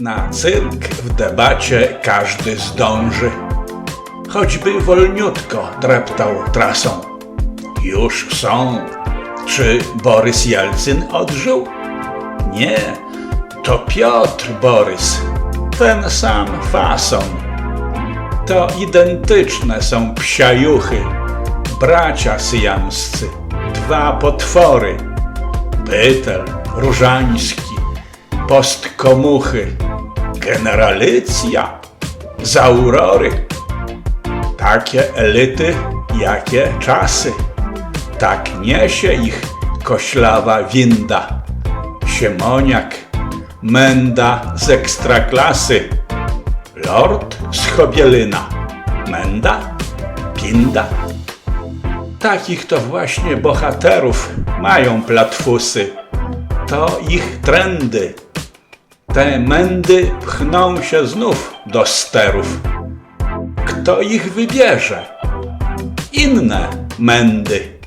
Na cyrk w debacie każdy zdąży, choćby wolniutko dreptał trasą. Już są. Czy Borys Jelcyn odżył? Nie, to Piotr Borys, ten sam fason. To identyczne są psiajuchy, bracia syjamscy, dwa potwory. Bytel, Różański, postkomuchy, generalicja, zaurory. Takie elity, jakie czasy. Tak niesie ich koślawa winda. Siemoniak, menda z ekstraklasy. Lord z Chobielyna, menda, pinda. Takich to właśnie bohaterów mają platfusy. To ich trendy. Te mędy pchną się znów do sterów. Kto ich wybierze? Inne mędy.